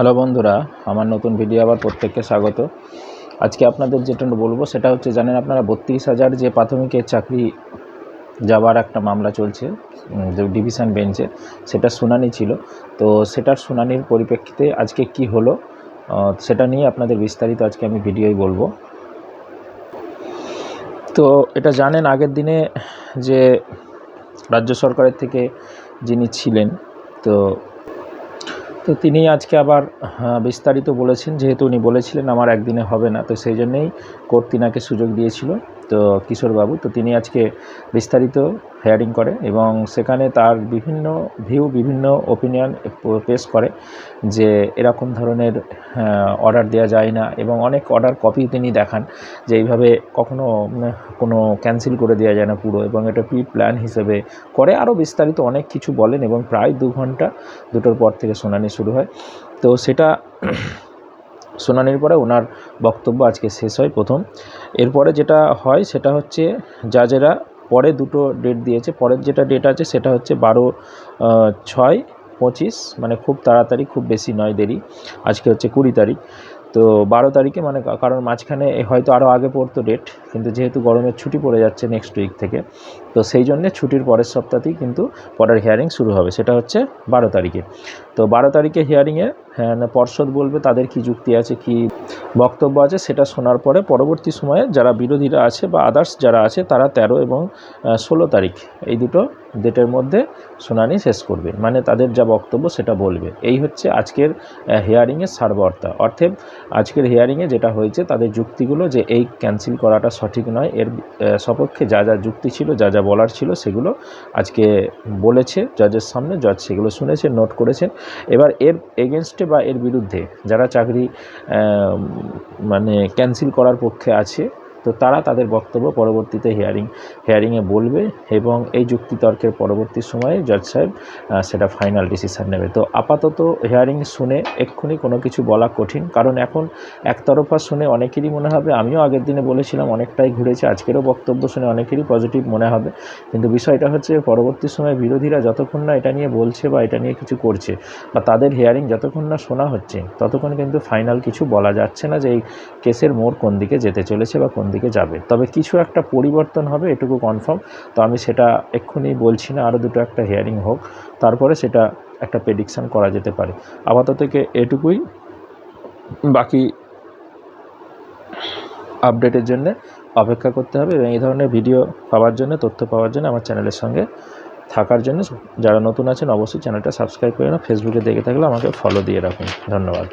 Hello বন্ধুরা, আমার নতুন ভিডিও আবার প্রত্যেককে স্বাগত। আজকে আপনাদের যেটা বলব সেটা হচ্ছে, জানেন আপনারা, বত্রিশ হাজার যে প্রাথমিকের চাকরি যাওয়ার একটা মামলা চলছে যে ডিভিশন বেঞ্চে, সেটা শুনানি ছিল। তো সেটার শুনানির পরিপ্রেক্ষিতে আজকে কি হলো সেটা নিয়ে আপনাদের বিস্তারিত আজকে আমি ভিডিওই বলব। তো এটা জানেন, আগের দিনে যে রাজ্য সরকারের থেকে যিনি ছিলেন, তো তো তিনি আজকে আবার বিস্তারিত বলেছেন। যেহেতু উনি বলেছিলেন, আমার একদিনে হবে না। তো সেই জন্যেই কর্তিনাকে সুযোগ দিয়েছিল। তো কিশোরবাবু, তো তিনি আজকে বিস্তারিত হেয়ারিং করে এবং সেখানে তার বিভিন্ন ভিউ বিভিন্ন ওপিনিয়ন পেশ করে যে এরকম ধরনের অর্ডার দেওয়া যায় না এবং অনেক অর্ডার কপি তিনি দেখান যে এইভাবে কখনো কোনো ক্যান্সেল করে দেওয়া যায় না পুরো এবং এটা প্রি প্ল্যান হিসেবে করে। আরও বিস্তারিত অনেক কিছু বলেন এবং প্রায় দু ঘণ্টা দুটোর পর থেকে শুনানি শুরু হয়। তো সেটা শুনানির পরে ওনার বক্তব্য আজকে শেষ হয় প্রথম। এরপরে যেটা হয় সেটা হচ্ছে জাজেরা পরে দুটো ডেট দিয়েছে, পরের যেটা ডেট আছে সেটা হচ্ছে বারো ছয়, পঁচিশ মানে খুব তাড়াতাড়ি খুব বেশি নয় দেরি। আজকে হচ্ছে কুড়ি তারিখ। তো বারো তারিখে মানে কারণ মাঝখানে হয়তো আরও আগে পড়তো ডেট কিন্তু যেহেতু গরমের ছুটি পড়ে যাচ্ছে নেক্সট উইক থেকে, তো সেই জন্যে ছুটির পরের সপ্তাহতেই কিন্তু পরের হিয়ারিং শুরু হবে। সেটা হচ্ছে বারো তারিখে। তো বারো তারিখে হিয়ারিংয়ে হ্যাঁ পর্ষদ বলবে, তাদের কি যুক্তি আছে, কি বক্তব্য আছে, সেটা শোনার পরে পরবর্তী সময়ে যারা বিরোধীরা আছে বা আদার্স যারা আছে, তারা তেরো এবং ষোলো তারিখ এই দুটো ডেটের মধ্যে শুনানি শেষ করবে। মানে তাদের যা বক্তব্য সেটা বলবে। এই হচ্ছে আজকের হিয়ারিংয়ের সারবর্তা। অর্থে আজকের হিয়ারিংয়ে যেটা হয়েছে, তাদের যুক্তিগুলো যে এই ক্যান্সেল করাটা সঠিক নয়, এর সপক্ষে যা যা যুক্তি ছিল, যা যা বলার ছিল, সেগুলো আজকে বলেছে জজের সামনে জজ সেগুলো শুনেছে নোট করেছেন এবার এর এগেনস্টে বা এর বিরুদ্ধে যারা চাকরি মানে ক্যান্সেল করার পক্ষে আছে তো তারা তাদের বক্তব্য পরবর্তীতে হিয়ারিং হিয়ারিংয়ে বলবে এবং এই যুক্তিতর্কের পরবর্তী সময়ে জজ সাহেব সেটা ফাইনাল ডিসিশান নেবে। তো আপাতত হিয়ারিং শুনে এক্ষুনি কোনো কিছু বলা কঠিন, কারণ এখন একতরফা শুনে অনেকেরই মনে হবে, আমিও আগের দিনে বলেছিলাম অনেকটাই ঘুরেছে, আজকেরও বক্তব্য শুনে অনেকেরই পজিটিভ মনে হবে। কিন্তু বিষয়টা হচ্ছে পরবর্তী সময়ে বিরোধীরা যতক্ষণ না এটা নিয়ে বলছে বা এটা নিয়ে কিছু করছে বা তাদের হিয়ারিং যতক্ষণ না শোনা হচ্ছে, ততক্ষণ কিন্তু ফাইনাল কিছু বলা যাচ্ছে না যে এই কেসের মোড় কোন দিকে যেতে চলেছে বা কোন দিকে যাবে। তবে কিছু একটা পরিবর্তন হবে, এটুকু কনফার্ম তো আমি সেটা এক্ষুনি বলছি না, আরও দুটো একটা হিয়ারিং হোক, তারপরে সেটা একটা প্রেডিকশান করা যেতে পারে। আপাতত থেকে এটুকুই। বাকি আপডেটের জন্য অপেক্ষা করতে হবে এবং এই ধরনের ভিডিও পাওয়ার জন্য, তথ্য পাওয়ার জন্য আমার চ্যানেলের সঙ্গে থাকার জন্য। যারা নতুন আছেন, অবশ্যই চ্যানেলটা সাবস্ক্রাইব করে না ফেসবুকে দেখে থাকলে আমাকে ফলো দিয়ে রাখুন। ধন্যবাদ।